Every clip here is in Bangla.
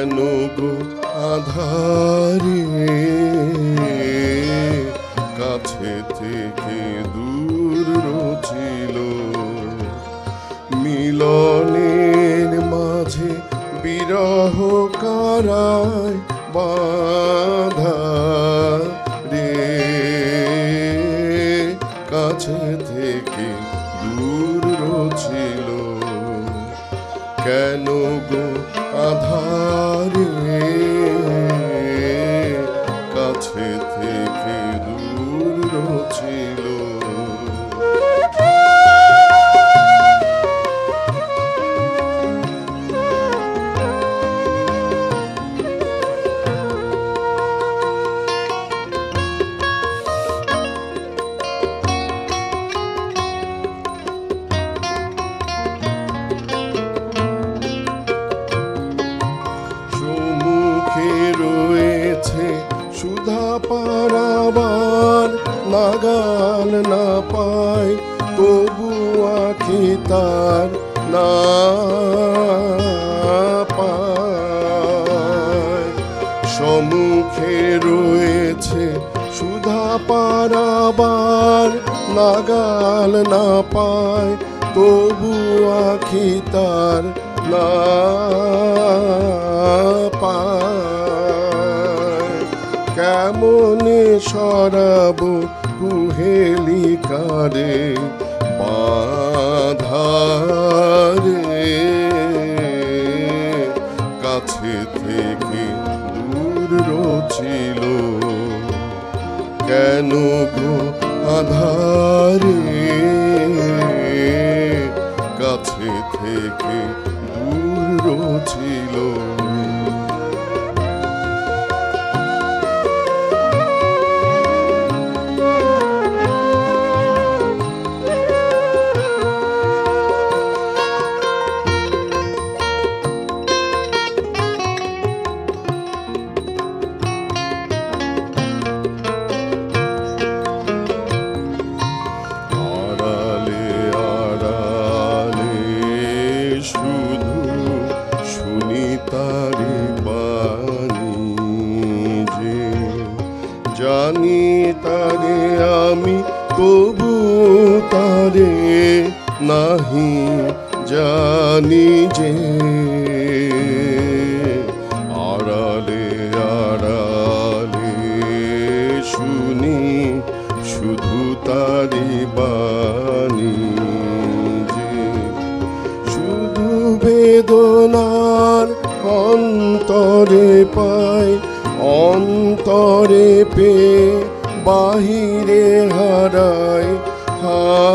কেন গো আধারে কাছে থেকে দূর রছিল মিলনের মাঝে বিরহ কারায় বাধা পারাবার নাগাল না পায় তবু আখি তার না পায় সম্মুখে রয়েছে সুধা পারাবার নাগাল না পায় তবু আখি তার না সরাব কুহেলিকারে বাধারে। কাছে থেকে দূর রছিল কেন গো আধারে? তারে পানি যে জানি তারে আমি তবু তারে নাহি জানি যে অন্তরে পায়, অন্তরে পে বাহিরে হারায় হারায়।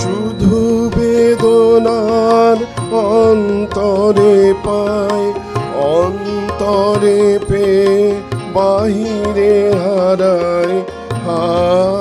শুধু বেদনার অন্তরে পায়, অন্তরে পে বাহিরে হারায় হারায়।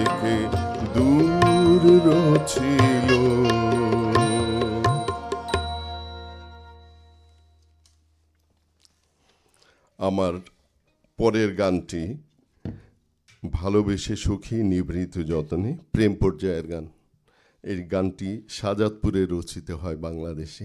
থেকে দূর রছিল আমার পরের গানটি ভালোবেসে সুখী নিভৃত যতনে প্রেম পর্যায়ের গান। এই গানটি সাজাদপুরে রচিত হয় বাংলাদেশে।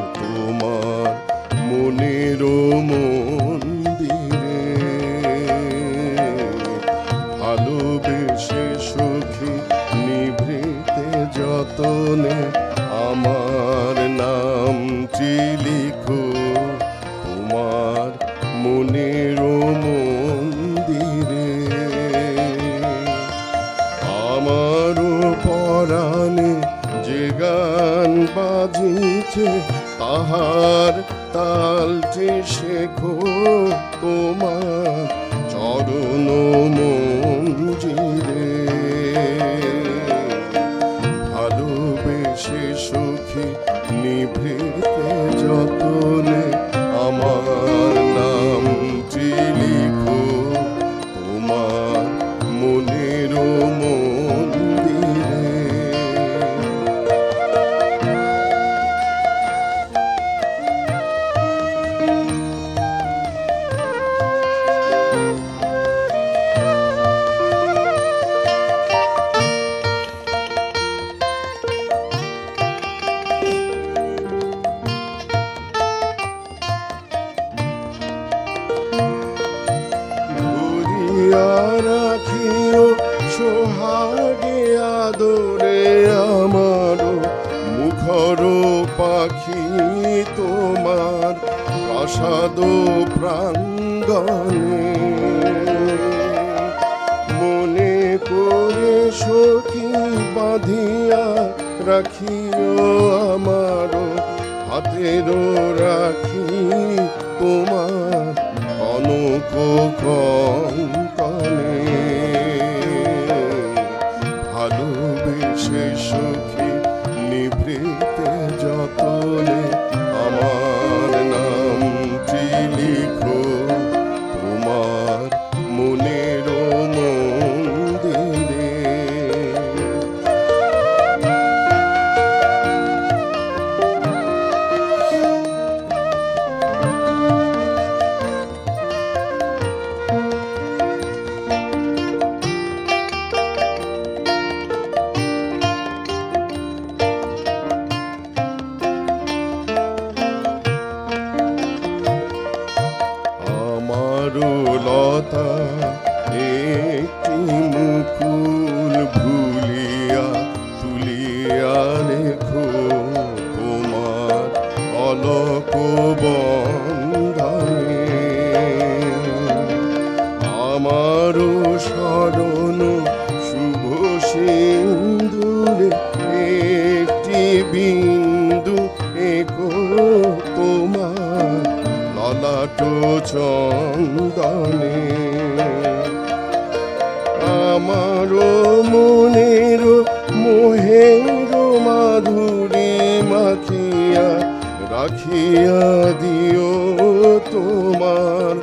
তালটি শেখো তোমার চরণ মঞ্জিরে। ভালোবেসে সুখী নিভৃতে যতনে আমার পাখি তোমার প্রাসাদ প্রাঙ্গণে। মনে করে সখী বাঁধিয়া রাখিও আমার হাতেরও রাখি। লিখো সিন্দুরে একটি বিন্দু একো তোমার ললাট চন্দনে। আমারও মনের মোহের মাধুরী মাখিয়া রাখিয়া দিও তোমার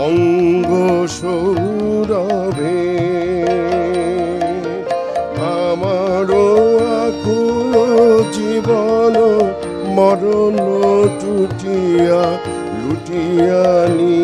অঙ্গ সৌরভে জীবন মরণ টুটিয়া লুটিয়া নিও